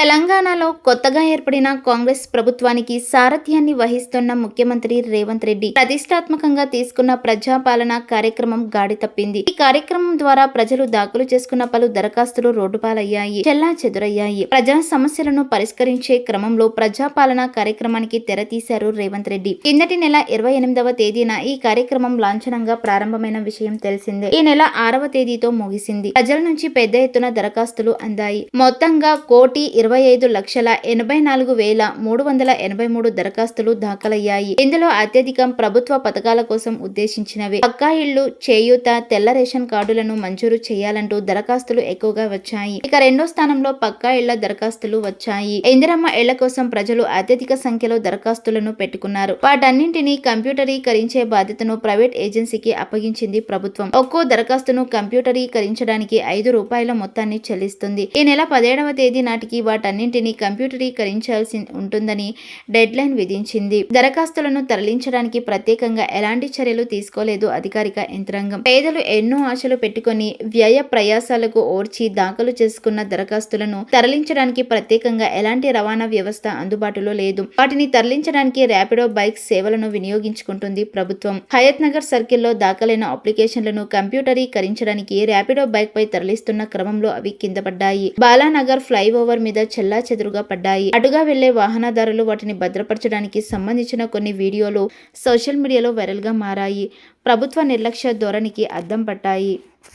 తెలంగాణలో కొత్తగా ఏర్పడిన కాంగ్రెస్ ప్రభుత్వానికి సారథ్యాన్ని వహిస్తున్న ముఖ్యమంత్రి రేవంత్ రెడ్డి ప్రతిష్టాత్మకంగా తీసుకున్న ప్రజాపాలన కార్యక్రమం గాడి తప్పింది. ఈ కార్యక్రమం ద్వారా ప్రజలు దాఖలు చేసుకున్న పలు దరఖాస్తులు రోడ్డుపాలయ్యాయి చెల్లా చెదురయ్యాయి. ప్రజా సమస్యలను పరిష్కరించే క్రమంలో ప్రజాపాలన కార్యక్రమానికి తెరతీశారు రేవంత్ రెడ్డి. కిందటి నెల ఇరవై ఎనిమిదవ తేదీన ఈ కార్యక్రమం లాంఛనంగా ప్రారంభమైన విషయం తెలిసిందే. ఈ నెల ఆరవ తేదీతో ముగిసింది. ప్రజల నుంచి పెద్ద ఎత్తున దరఖాస్తులు అందాయి. మొత్తంగా కోటి ఇరవై ఇరవై ఐదు లక్షల ఎనభై నాలుగు వేల మూడు వందల ఎనభై మూడు దరఖాస్తులు దాఖలయ్యాయి. ఇందులో అత్యధికం ప్రభుత్వ పథకాల కోసం ఉద్దేశించినవి. పక్కా ఇళ్ళు చేయూత తెల్ల రేషన్ కార్డులను మంజూరు చేయాలంటూ దరఖాస్తులు ఎక్కువగా వచ్చాయి. ఇక రెండో స్థానంలో పక్కా ఇళ్ళ దరఖాస్తులు వచ్చాయి. ఇందిరమ్మ ఇళ్ళ కోసం ప్రజలు అత్యధిక సంఖ్యలో దరఖాస్తులను పెట్టుకున్నారు. వాటన్నింటినీ కంప్యూటరీకరించే బాధ్యతను ప్రైవేట్ ఏజెన్సీకి అప్పగించింది ప్రభుత్వం. ఒక్కో దరఖాస్తును కంప్యూటరీకరించడానికి ఐదు రూపాయల మొత్తాన్ని చెల్లిస్తుంది. ఈ నెల పదిహేడవ తేదీ నాటికి వాటి వాటన్నింటినీ కంప్యూటరీకరించాల్సి ఉంటుందని డెడ్ లైన్ విధించింది. దరఖాస్తులను తరలించడానికి ప్రత్యేకంగా ఎలాంటి చర్యలు తీసుకోలేదు అధికారిక యంత్రాంగం. పేదలు ఎన్నో ఆశలు పెట్టుకొని వ్యయ ప్రయాసాలకు ఓర్చి దాఖలు చేసుకున్న దరఖాస్తులను తరలించడానికి ప్రత్యేకంగా ఎలాంటి రవాణా వ్యవస్థ అందుబాటులో లేదు. వాటిని తరలించడానికి ర్యాపిడో బైక్ సేవలను వినియోగించుకుంటుంది ప్రభుత్వం. హయత్ నగర్ సర్కిల్లో దాఖలైన అప్లికేషన్లను కంప్యూటరీకరించడానికి ర్యాపిడో బైక్ పై తరలిస్తున్న క్రమంలో అవి కింద పడ్డాయి. బాలానగర్ ఫ్లైఓవర్ మీద చెల్లా చెదురుగా పడ్డాయి. అటుగా వెళ్ళే వాహనదారులు వాటిని భద్రపరచడానికి సంబంధించిన కొన్ని వీడియోలు సోషల్ మీడియాలో వైరల్గా మారాయి. ప్రభుత్వ నిర్లక్ష్య ధోరణికి అద్దం పట్టాయి.